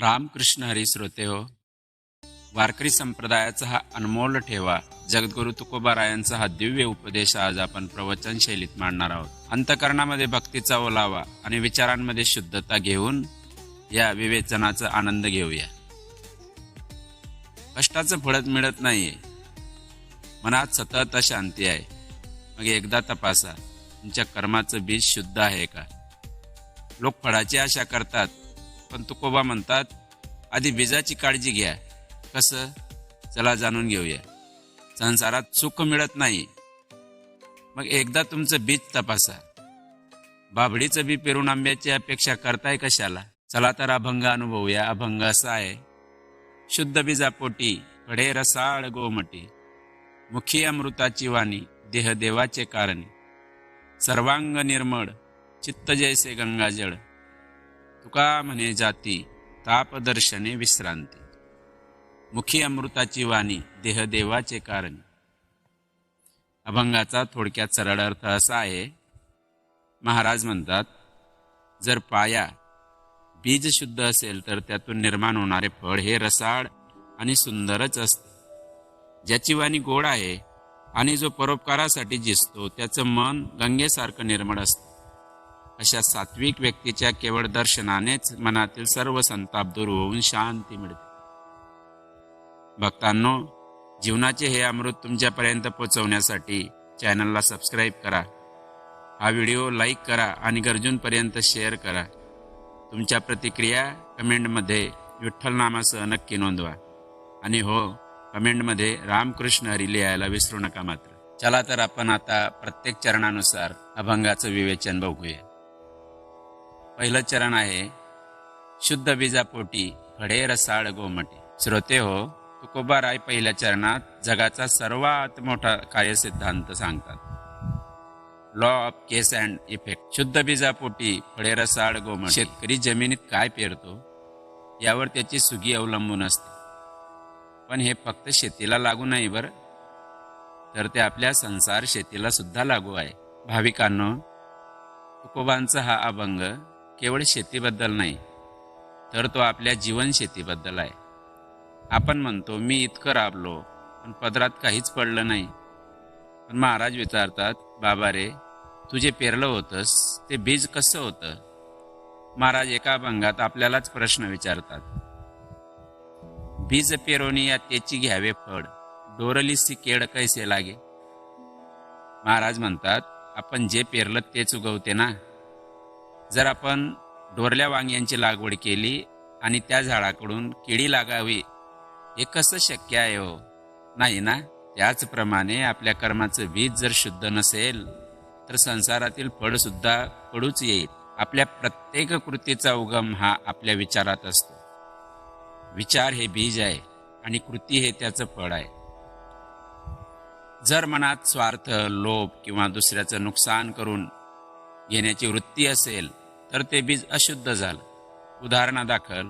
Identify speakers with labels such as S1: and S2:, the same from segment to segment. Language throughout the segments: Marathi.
S1: रामकृष्ण हरी श्रोते हो. वारकरी संप्रदायाचा हा अनमोल ठेवा. जगद्गुरु तुकोबारायांचा हा दिव्य उपदेश आज आपण प्रवचन शैलीत मांडणार आहोत. अंतकरणामध्ये भक्तीचा ओलावा आणि विचारांमध्ये शुद्धता घेऊन या विवेचनाचा आनंद घेऊया. कष्टाचं फळत मिळत नाहीये. मनात सतत शांती आहे. मग एकदा तपासा तुमच्या कर्माचं बीज शुद्ध आहे का? लोक फळाची आशा करतात पण तुकोबा म्हणतात आधी बीजाची काळजी घ्या. कसं? चला जाणून घेऊया. संसारात सुख मिळत नाही. मग एकदा तुमचं बीज तपासा. बाबडीचं बी पेरून आंब्याची अपेक्षा करताय कशाला? चला तर अभंग अनुभवूया. अभंग असा आहे. शुद्ध बीजापोटी कडे रसाळ गोमटी. मुखी अमृताची वाणी देह देवाचे कारणी. सर्वांग निर्मळ चित्त जैसे गंगाजळ. तुका म्हणे जाती तापदर्शने विश्रांती. मुखी अमृताची वाणी देहदेवाचे कारण. अभंगाचा थोडक्यात सरळ अर्थ असा आहे महाराज म्हणतात जर पाया बीज शुद्ध असेल तर त्यातून निर्माण होणारे फळ हे रसाळ आणि सुंदरच असते. ज्याची वाणी गोड आहे आणि जो परोपकारासाठी जिसतो त्याचं मन गंगेसारखं निर्मळ असतं. अशा सात्विक व्यक्तीच्या केवळ दर्शनानेच मनातील सर्व संताप दूर होऊन शांती मिळते. भक्तांनो जीवनाचे हे अमृत तुमच्यापर्यंत पोहोचवण्यासाठी चॅनलला सबस्क्राईब करा. हा व्हिडिओ लाईक करा आणि गरजूंपर्यंत शेअर करा. तुमच्या प्रतिक्रिया कमेंटमध्ये विठ्ठल नामासह नक्की नोंदवा. आणि हो कमेंटमध्ये रामकृष्ण हरी लिहायला विसरू नका मात्र. चला तर आपण आता प्रत्येक चरणानुसार अभंगाचं विवेचन बघूया. पहिलं चरण आहे शुद्ध बीजापोटी फडे रसाळ गोमटे. श्रोते हो तुकोबा राय पहिल्या चरणात जगाचा सर्वात मोठा कार्यसिद्धांत सांगतात. Law of cause and effect शुद्ध बीजापोटी फळे रसाळ गोमट. शेतकरी जमिनीत काय पेरतो यावर त्याची सुगी अवलंबून असते. पण हे फक्त शेतीला लागू नाही बरं. तर ते आपल्या संसार शेतीला सुद्धा लागू आहे. भाविकांनो तुकोबांचा हा अभंग केवळ शेतीबद्दल नाही तर तो आपल्या जीवन शेतीबद्दल आहे. आपण म्हणतो मी इतकं राबलो पण पदरात काहीच पडलं नाही. पण महाराज विचारतात बाबा रे तू जे पेरलं होतंस ते बीज कसं होतं? महाराज एका अभंगात आपल्यालाच प्रश्न विचारतात. बीज पेरोनी या त्याची घ्यावे फळ डोरलीसी केड कैसे लागे? महाराज म्हणतात आपण जे पेरलं तेच उगवते ना जर आपण डोरल्या वांग्यांची लागवड केली आणि त्या झाडाकडून किडी लागावी हे कसं शक्य आहे हो? नाही ना? त्याचप्रमाणे आपल्या कर्माचं बीज जर शुद्ध नसेल तर संसारातील फळसुद्धा पडूच येईल. आपल्या प्रत्येक कृतीचा उगम हा आपल्या विचारात असतो. विचार हे बीज आहे आणि कृती हे त्याचं फळ आहे. जर मनात स्वार्थ लोभ किंवा दुसऱ्याचं नुकसान करून घेण्याची वृत्ती असेल तर ते बीज अशुद्ध झालं. उदाहरणादाखल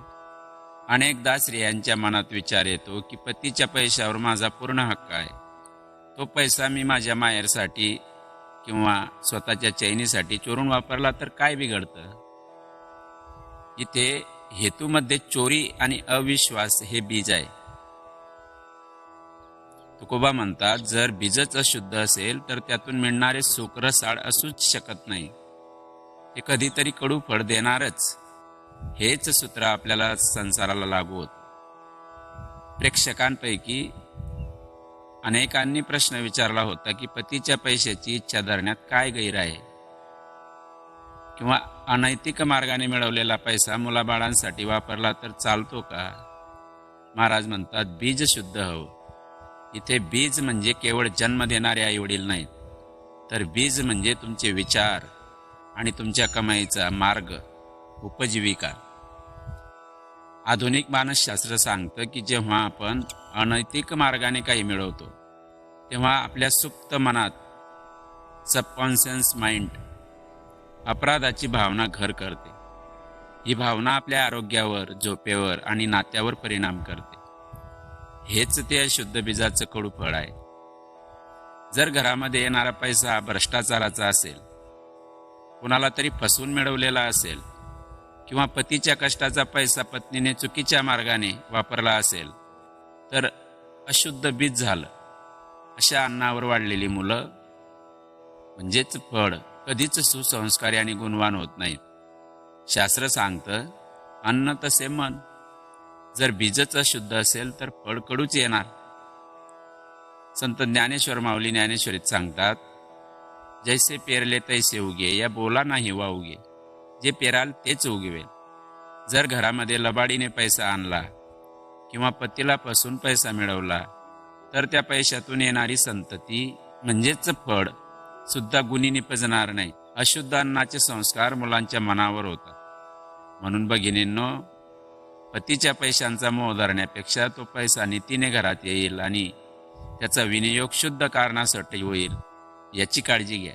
S1: अनेकदा स्त्रियांच्या मनात विचार येतो की पतीच्या पैशावर माझा पूर्ण हक्क आहे. तो पैसा मी माझ्या मायरसाठी किंवा स्वतःच्या चैनीसाठी चोरून वापरला तर काय बिघडतं? इथे हेतूमध्ये चोरी आणि अविश्वास हे बीज आहे. तुकोबा म्हणतात जर बीजच अशुद्ध असेल तर त्यातून मिळणारे सुख असूच शकत नाही. हे कधीतरी कडू फळ देणारच. हेच सूत्र आपल्याला संसाराला लागू होत. प्रेक्षकांपैकी अनेकांनी प्रश्न विचारला होता की पतीच्या पैशाची इच्छा धरण्यात काय गैर आहे? किंवा अनैतिक मार्गाने मिळवलेला पैसा मुलाबाळांसाठी वापरला तर चालतो का? महाराज म्हणतात बीज शुद्ध हवं. इथे बीज म्हणजे केवळ जन्म देणारे आई वडील नाहीत तर बीज म्हणजे तुमचे विचार. आणि तुमच्या कमाईचा मार्ग उपजीविका. आधुनिक मानसशास्त्र सांगतं की जेव्हा आपण अनैतिक मार्गाने काही मिळवतो तेव्हा आपल्या सुप्त मनात सबकॉन्शियस माइंड अपराधाची भावना घर करते. ही भावना आपल्या आरोग्यावर झोपेवर आणि नात्यावर परिणाम करते. हेच ते शुद्ध बीजाचं कडू फळ आहे. जर घरामध्ये येणारा पैसा भ्रष्टाचाराचा असेल कुणाला तरी फसवून मिळवलेला असेल किंवा पतीच्या कष्टाचा पैसा पत्नीने चुकीच्या मार्गाने वापरला असेल तर अशुद्ध बीज झालं. अशा अन्नावर वाढलेली मुलं म्हणजेच फळ कधीच सुसंस्कारी आणि गुणवान होत नाहीत. शास्त्र सांगतं अन्न तसे मन. जर बीजच अशुद्ध असेल तर फळ कडूच येणार. संत ज्ञानेश्वर माऊली ज्ञानेश्वरीत सांगतात जैसे पेरले तैसे उगे या बोला नाही वा उगे. जे पेराल तेच उगवेल. जर घरामध्ये लबाडीने पैसा आणला किंवा पतीला पासून पैसा मिळवला तर त्या पैशातून येणारी संतती म्हणजेच फळ सुद्धा गुणी निपजणार नाही. अशुद्ध अन्नाचे संस्कार मुलांच्या मनावर होतात. म्हणून भगिनींनो पतीच्या पैशांचा मोह धरण्यापेक्षा तो पैसा नीतीने घरात येईल आणि त्याचा विनियोग शुद्ध कारणासाठी होईल. याची काळजी घ्या.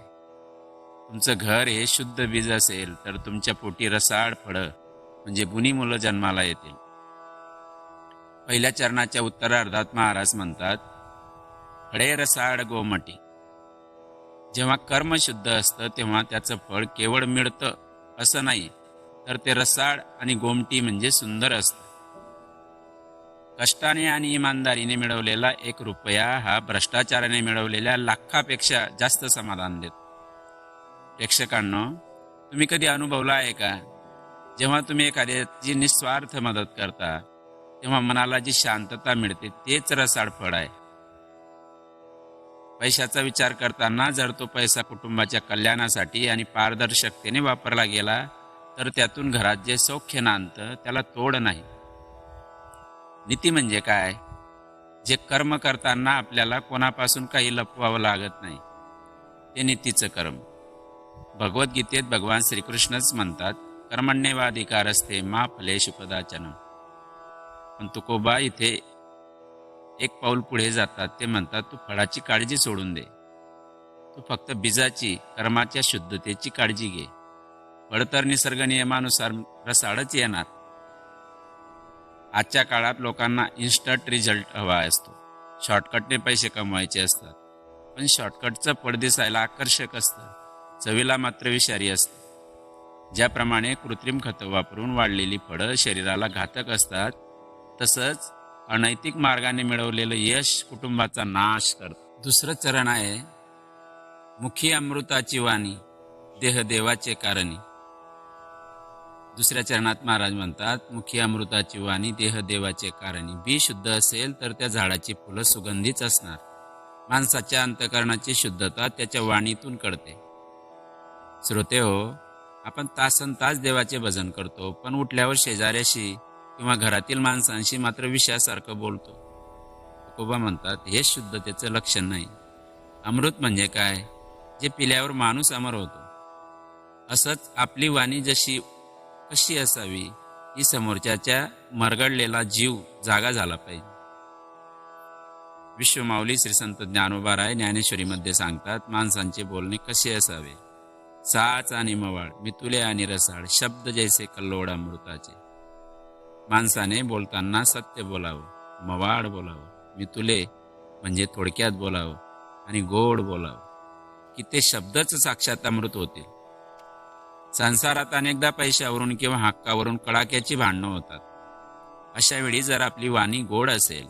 S1: तुमचं घर हे शुद्ध बीज असेल तर तुमच्या पोटी रसाळ फळं म्हणजे गुणी मुलं जन्माला येतील. पहिल्या चरणाच्या उत्तरार्धात महाराज म्हणतात फळे रसाळ गोमटी. जेव्हा कर्म शुद्ध असतं तेव्हा त्याचं फळ केवळ मिळतं असं नाही तर ते रसाळ आणि गोमटी म्हणजे सुंदर असतं. कष्टाने आणि इमानदारीने मिळवलेला एक रुपया हा भ्रष्टाचाराने मिळवलेल्या लाखापेक्षा जास्त समाधान देतो. प्रेक्षकांनो तुम्ही कधी अनुभवला आहे का? जेव्हा तुम्ही एखाद्याची निस्वार्थ मदत करता तेव्हा मनाला जी शांतता मिळते तेच रसाळ फळ आहे. पैशाचा विचार करताना जर तो पैसा कुटुंबाच्या कल्याणासाठी आणि पारदर्शकतेने वापरला गेला तर त्यातून घरात जे सौख्य नांदतं त्याला तोड नाही. नीती म्हणजे काय? जे कर्म करताना आपल्याला कोणापासून काही लपवावं लागत नाही. ते नीतीचं कर्म. भगवद्गीतेत भगवान श्रीकृष्णच म्हणतात कर्मण्यवाधिकार असते मा फलेश पदाचन पण तुकोबा इथे एक पाऊल पुढे जातात ते म्हणतात तू फळाची काळजी सोडून दे. तू फक्त बीजाची कर्माच्या शुद्धतेची काळजी घे. फळ तर निसर्ग नियमानुसार रसाडच येणार. आजच्या काळात लोकांना इन्स्टंट रिझल्ट हवा असतो. शॉर्टकटने पैसे कमवायचे असतात. पण शॉर्टकटचं फळ दिसायला आकर्षक असतं. चवीला मात्र विषारी असतं. ज्याप्रमाणे कृत्रिम खतं वापरून वाढलेली फळं शरीराला घातक असतात तसंच अनैतिक मार्गाने मिळवलेलं यश कुटुंबाचा नाश करतं. दुसरं चरण आहे मुखी अमृताची वाणी देह देवाचे कारणी. दुसऱ्या चरणात महाराज म्हणतात मुखी अमृताची वाणी देह देवाचे कारणी बी शुद्ध असेल तर त्या झाडाची फुलं सुगंधीच असणार. माणसाच्या अंतकरणाची शुद्धता त्याच्या वाणीतून कळते. श्रोते हो आपण तासन तास देवाचे भजन करतो पण उठल्यावर शेजाऱ्याशी किंवा घरातील माणसांशी मात्र विषयासारखं बोलतो. तुकोबा म्हणतात हे शुद्धतेचं लक्षण नाही. अमृत म्हणजे काय? जे पिल्यावर माणूस अमर होतो. असंच आपली वाणी जशी कशी असावी? ही समोरच्याच्या मरगडलेला जीव जागा झाला पाहिजे. विश्वमाऊली श्री संत ज्ञानोबाराय ज्ञानेश्वरीमध्ये सांगतात माणसांचे बोलणे कसे असावे? साच आणि मवाळ मितुले आणि रसाळ शब्द जैसे कल्लोड अमृताचे. माणसाने बोलताना सत्य बोलावं मवाड बोलावं मितुले म्हणजे थोडक्यात बोलावं आणि गोड बोलावं. की ते शब्दच साक्षात अमृत होतील संसारात अनेकदा पैशावरून किंवा हक्कावरून कडाक्याची भांडणं होतात. अशा वेळी जर आपली वाणी गोड असेल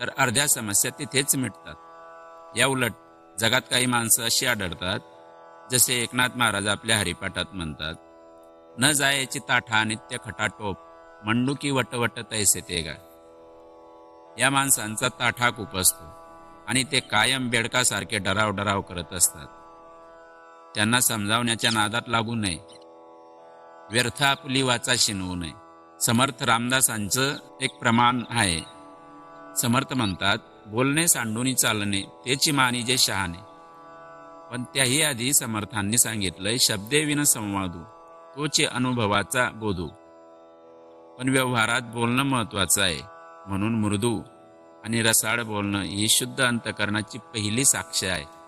S1: तर अर्ध्या समस्या तिथेच मिटतात. या उलट जगात काही माणसं अशी आढळतात जसे एकनाथ महाराज आपल्या हरिपाठात म्हणतात न जायची ताठा नित्य खटाटोप मंडुकी वटवट तैसे ते गा या माणसांचा ताठा खूप असतो आणि ते कायम बेडकासारखे डराव डराव करत असतात. त्यांना समजावण्याच्या नादात लागू नये. व्यर्थ आपली वाचा शिनवू नये. समर्थ रामदासांचं एक प्रमाण आहे. समर्थ म्हणतात बोलणे सांडूनी चालणे तेची मानी जे शहाणे. पण त्याही आधी समर्थांनी सांगितलंय शब्देविन संवादू तोचे अनुभवाचा बोधू. पण व्यवहारात बोलणं महत्वाचं आहे. म्हणून मृदू आणि रसाळ बोलणं ही शुद्ध अंतकरणाची पहिली साक्ष आहे.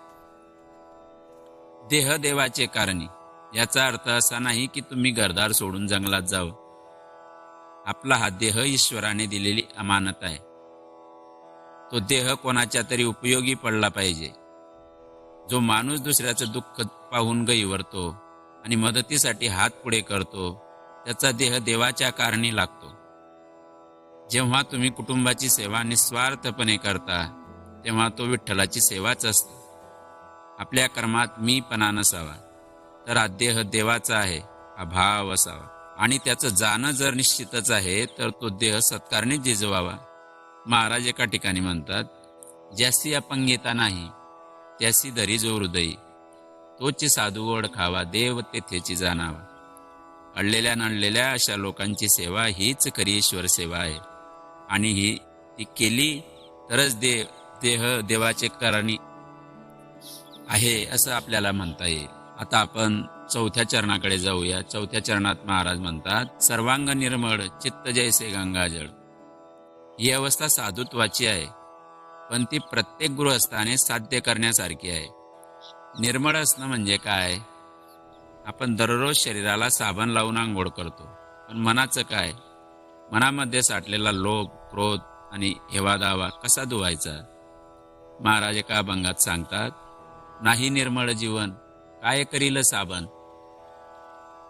S1: देह देवाचे कारणी. याचा अर्थ असा नाही की तुम्ही घरदार सोडून जंगलात जावं. आपला हा देह ईश्वराने दिलेली अमानत आहे. तो देह कोणाच्या तरी उपयोगी पडला पाहिजे. जो माणूस दुसऱ्याचं दुःख पाहून गैवरतो आणि मदतीसाठी हात पुढे करतो त्याचा देह देवाच्या कारणी लागतो. जेव्हा तुम्ही कुटुंबाची सेवा निस्वार्थपणे करता तेव्हा तो विठ्ठलाची सेवाच असते. आपल्या कर्मात मीपणा नसावा तर हा देह देवाचा आहे हा भाव असावा. आणि त्याचं जाणं जर निश्चितच आहे तर तो देह सत्कारने जिजवावा. महाराज एका ठिकाणी म्हणतात ज्यासी अपंगिता नाही त्यासी धरी जो हृदयी. तोची साधू ओळखावा देव तेथेची जाणावा. अडलेल्या नडलेल्या अशा लोकांची सेवा हीच खरी ईश्वर सेवा आहे. आणि ही ती केली तरच देव देह देवाचे करणी आहे असं आपल्याला म्हणता येईल. आता आपण चौथ्या चरणाकडे जाऊया. चौथ्या चरणात महाराज म्हणतात सर्वांग निर्मळ चित्त जैसे गंगाजळ ही अवस्था साधुत्वाची आहे पण ती प्रत्येक गृहस्थाने साध्य करण्यासारखी आहे. निर्मळ असणं म्हणजे काय? आपण दररोज शरीराला साबण लावून आंघोळ करतो. पण मनाचं काय? मनामध्ये साठलेला लोभ क्रोध आणि हेवा दावा कसा धुवायचा? महाराज एका अभंगात सांगतात नाही निर्मळ जीवन. काय करील साबण?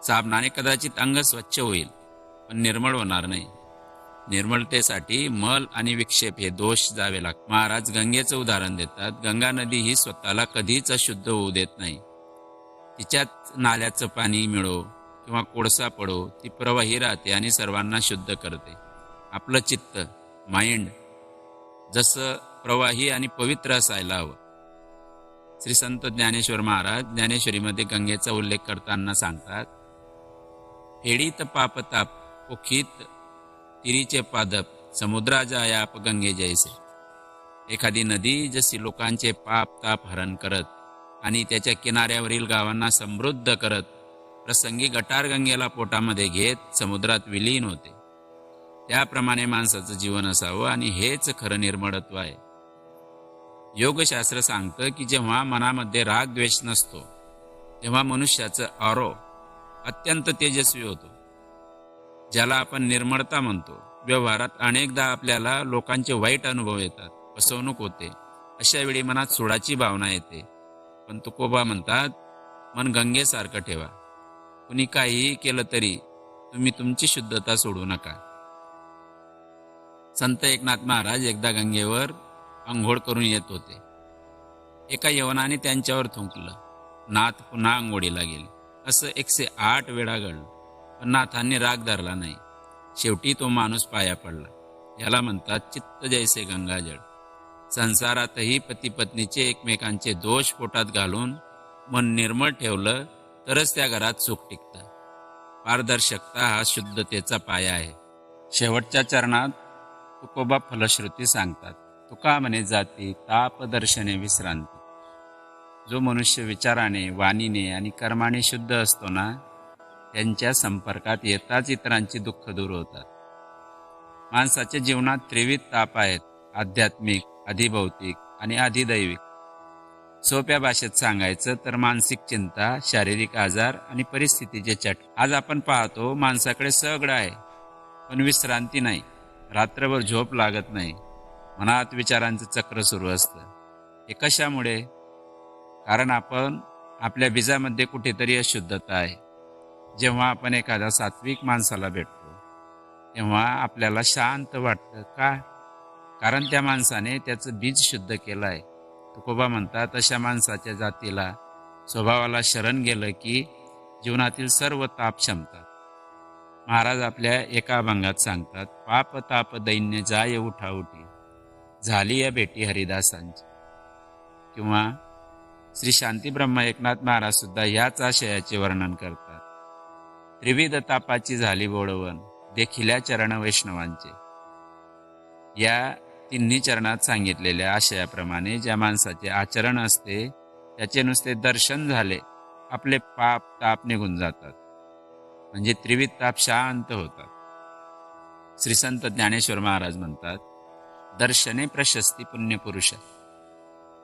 S1: साबणाने कदाचित अंग स्वच्छ होईल पण निर्मळ होणार नाही. निर्मळतेसाठी मल आणि विक्षेप हे दोष जावे लागतात महाराज गंगेचं उदाहरण देतात गंगा नदी ही स्वतःला कधीच अशुद्ध होऊ देत नाही. तिच्यात नाल्याचं पाणी मिळो किंवा कोळसा पडो ती प्रवाही राहते आणि सर्वांना शुद्ध करते. आपलं चित्त माइंड जसं प्रवाही आणि पवित्र असायला हवं श्री संत ज्ञानेश्वर महाराज ज्ञानेश्वरीमध्ये गंगेचा उल्लेख करताना सांगतात फेडीत पापताप पोखीत तिरीचे पादप समुद्राच्या याप गंगे जैसे. एखादी नदी जशी लोकांचे पाप ताप हरण करत आणि त्याच्या किनाऱ्यावरील गावांना समृद्ध करत प्रसंगी गटार गंगेला पोटामध्ये घेत समुद्रात विलीन होते. त्याप्रमाणे माणसाचं जीवन असावं आणि हेच खरं निर्मळत्व आहे. योगशास्त्र सांगतं की जेव्हा मनामध्ये राग द्वेष नसतो तेव्हा मनुष्याचं आरो अत्यंत तेजस्वी होतो. ज्याला आपण निर्मळता म्हणतो. व्यवहारात अनेकदा आपल्याला लोकांचे वाईट अनुभव येतात. फसवणूक होते. अशा वेळी मनात सोडाची भावना येते. पण तुकोबा म्हणतात मन गंगेसारखं ठेवा. कुणी काहीही केलं तरी तुम्ही तुमची शुद्धता सोडू नका. संत एकनाथ महाराज एकदा गंगेवर आंघोळ करून येत होते. एका यवनाने त्यांच्यावर थुंकलं. नाथ पुन्हा आंघोळीला गेले. असं एकशे आठ वेळा घडलं. पण नाथांनी राग धरला नाही. शेवटी तो माणूस पाया पडला. याला म्हणतात चित्त जैसे गंगाजळ संसारातही पती पत्नीचे एकमेकांचे दोष पोटात घालून मन निर्मळ ठेवलं तरच त्या घरात सुख टिकतं. पारदर्शकता हा शुद्धतेचा पाया आहे. शेवटच्या चरणात तुकोबा फलश्रुती सांगतात. तुका म्हणे जाती ताप दर्शने विश्रांती. जो मनुष्य विचाराने वाणीने आणि कर्माने शुद्ध असतो ना त्यांच्या संपर्कात येताच इतरांची दुःख दूर होतात. माणसाच्या जीवनात त्रिविध ताप आहेत आध्यात्मिक अधिभौतिक आणि अधिदैविक. सोप्या भाषेत सांगायचं तर मानसिक चिंता शारीरिक आजार आणि परिस्थितीचे चट. आज आपण पाहतो माणसाकडे सगळं आहे पण विश्रांती नाही. रात्रभर झोप लागत नाही. मनात विचारांचं चक्र सुरू असतं. हे कशामुळे? कारण आपण आपल्या बीजामध्ये कुठेतरी अशुद्धता आहे. जेव्हा आपण एखाद्या सात्विक माणसाला भेटतो तेव्हा आपल्याला शांत वाटतं. का? कारण त्या माणसाने त्याचं बीज शुद्ध केलं आहे तुकोबा म्हणतात अशा माणसाच्या जातीला स्वभावाला शरण गेलं की जीवनातील सर्व ताप क्षमतात. महाराज आपल्या एका अभंगात सांगतात पाप ताप दैन्य जाय उठा उठी. झाली या भेटी हरिदासांची. किंवा श्री शांती ब्रह्म एकनाथ महाराज सुद्धा याच आशयाचे वर्णन करतात. त्रिविध तापाची झाली बोडवण देखिल्या चरण वैष्णवांचे. या तिन्ही चरणात सांगितलेल्या आशयाप्रमाणे ज्या माणसाचे आचरण असते त्याचे नुसते दर्शन झाले आपले पाप ताप निघून जातात. म्हणजे त्रिविध ताप शांत होतात. श्री संत ज्ञानेश्वर महाराज म्हणतात दर्शने प्रशस्ती पुण्यपुरुष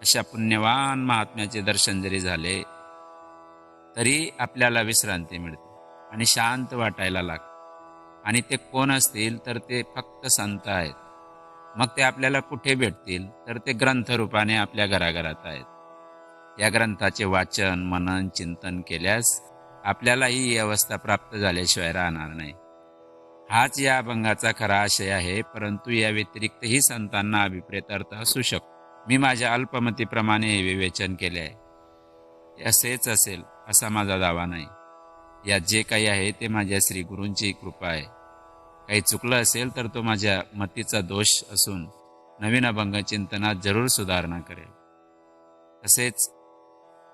S1: अशा पुण्यवान महात्म्याचे दर्शन जरी झाले तरी आपल्याला विश्रांती मिळते आणि शांत वाटायला लागते. आणि ते कोण असतील तर ते फक्त संत आहेत. मग ते आपल्याला कुठे भेटतील तर ते ग्रंथरूपाने आपल्या घराघरात आहेत. या ग्रंथाचे वाचन मनन चिंतन केल्यास आपल्याला ही अवस्था प्राप्त झाल्याशिवाय राहणार नाही. हाच या अभंगाचा खरा आशय आहे परंतु या व्यतिरिक्तही संतांना अभिप्रेत अर्थ असू शकतो. मी माझ्या अल्पमतीप्रमाणे हे विवेचन केले आहे. असेच असेल असा माझा दावा नाही. यात जे काही आहे ते माझ्या श्री गुरूंची कृपा आहे. काही चुकलं असेल तर तो माझ्या मतीचा दोष असून नवीन अभंग चिंतनात जरूर सुधारणा करेल. तसेच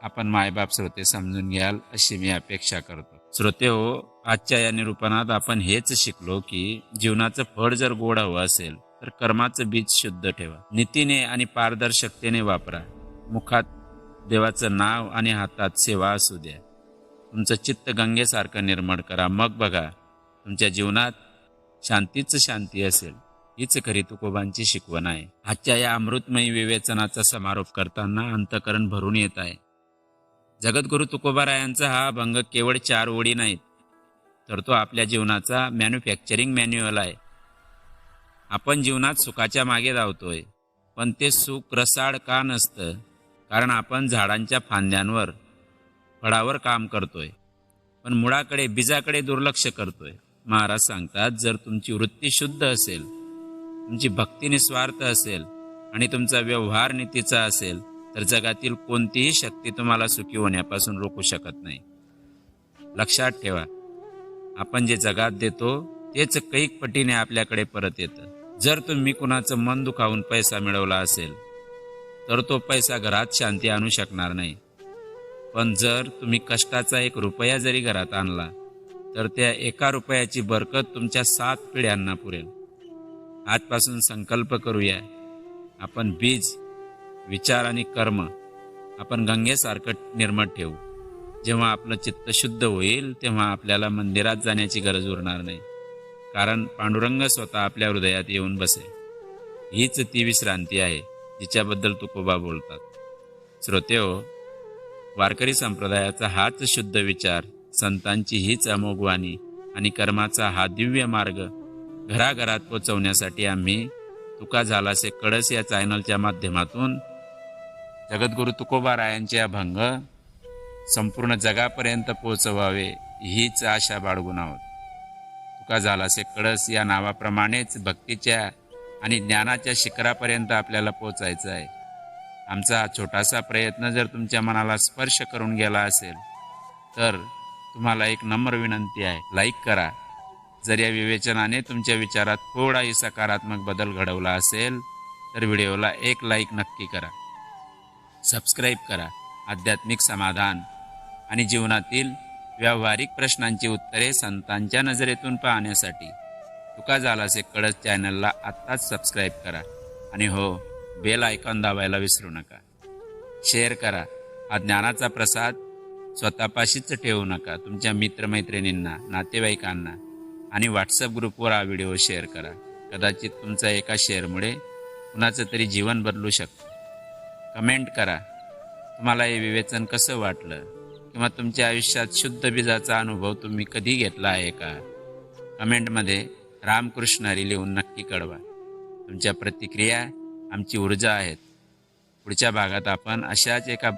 S1: आपण मायबाप श्रोते समजून घ्याल अशी मी अपेक्षा करतो. श्रोते हो आजच्या या निरूपणात आपण हेच शिकलो की जीवनाचं फळ जर गोड हवं असेल तर कर्माचं बीज शुद्ध ठेवा. नीतीने आणि पारदर्शकतेने वापरा. मुखात देवाचं नाव आणि हातात सेवा असू द्या. तुमचं चित्त गंगेसारखं निर्मळ करा. मग बघा तुमच्या जीवनात शांतीच शांती असेल. हीच खरी तुकोबांची शिकवण आहे. आजच्या या अमृतमयी विवेचनाचा समारोप करताना अंतकरण भरून येत आहे. जगद्गुरु तुकोबारायांचा हा अभंग केवळ चार ओळी नाहीत तर तो आपल्या जीवनाचा मॅन्युफॅक्चरिंग मॅन्युअल आहे. आपण जीवनात सुखाच्या मागे धावतोय पण ते सुख रसाळ का नसतं? कारण आपण झाडांच्या फांद्यांवर फळावर काम करतोय पण मुळाकडे बीजाकडे दुर्लक्ष करतोय. महाराज सांगतात जर तुमची वृत्ती शुद्ध असेल तुमची भक्ती निस्वार्थ असेल आणि तुमचा व्यवहार नीतीचा असेल तर जगातील कोणतीही शक्ती तुम्हाला सुखी होण्यापासून रोखू शकत नाही. लक्षात ठेवा आपण जे जगात देतो तेच कैक पटीने आपल्याकडे परत येतं. जर तुम्ही कुणाचं मन दुखावून पैसा मिळवला असेल तर तो पैसा घरात शांती आणू शकणार नाही. पण जर तुम्ही कष्टाचा एक रुपया जरी घरात आणला तर त्या एका रुपयाची बरकत तुमच्या सात पिढ्यांना पुरेल. आजपासून संकल्प करूया आपण बीज विचार आणि कर्म आपण गंगेसारखं निर्मळ ठेवू. जेव्हा आपलं चित्त शुद्ध होईल तेव्हा आपल्याला मंदिरात जाण्याची गरज उरणार नाही. कारण पांडुरंग स्वतः आपल्या हृदयात येऊन बसे. हीच ती विश्रांती आहे जिच्याबद्दल तुकोबा बोलतात. श्रोतेओ वारकरी संप्रदायाचा हाच शुद्ध विचार संतांची हीच अमोघवाणी आणि कर्माचा हा दिव्य मार्ग घराघरात पोचवण्यासाठी आम्ही तुका झालासे कळस या चॅनलच्या माध्यमातून जगद्गुरु तुकोबा रायांचे अभंग संपूर्ण जगापर्यंत पोचवावे हीच आशा बाळगून आहोत. तुका झालासे कळस या नावाप्रमाणेच भक्तीच्या आणि ज्ञानाच्या शिखरापर्यंत आपल्याला पोचायचं आहे. आमचा हा छोटासा प्रयत्न जर तुमच्या मनाला स्पर्श करून गेला असेल तर तुम्हाला एक नम्र विनंती आहे. लाईक करा. जर या विवेचनाने तुमच्या विचारात थोडाही सकारात्मक बदल घडवला असेल तर व्हिडिओला एक लाईक नक्की करा. सबस्क्राईब करा. आध्यात्मिक समाधान. आणि जीवनातील व्यावहारिक प्रश्नांची उत्तरे संतांच्या नजरेतून पाहण्यासाठी. तुका झालासे कळत चॅनलला आत्ताच सबस्क्राईब करा आणि हो बेल आयकॉन दाबायला विसरू नका. शेअर करा. हा ज्ञानाचा प्रसाद स्वतःपाशीच ठेवू नका. तुमच्या मित्रमैत्रिणींना नातेवाईकांना आणि व्हॉट्सअप ग्रुपवर हा व्हिडिओ शेअर करा. कदाचित तुमचा एका शेअरमुळे कुणाचं तरी जीवन बदलू शकतं. कमेंट करा. तुम्हाला हे विवेचन कसं वाटलं? किंवा तुमच्या आयुष्यात शुद्ध बीजाचा अनुभव तुम्ही कधी घेतला आहे का? कमेंटमध्ये रामकृष्ण हरी लिहून नक्की कळवा. तुमच्या प्रतिक्रिया आमची ऊर्जा आहेत. पुढच्या भागात आपण अशाच एका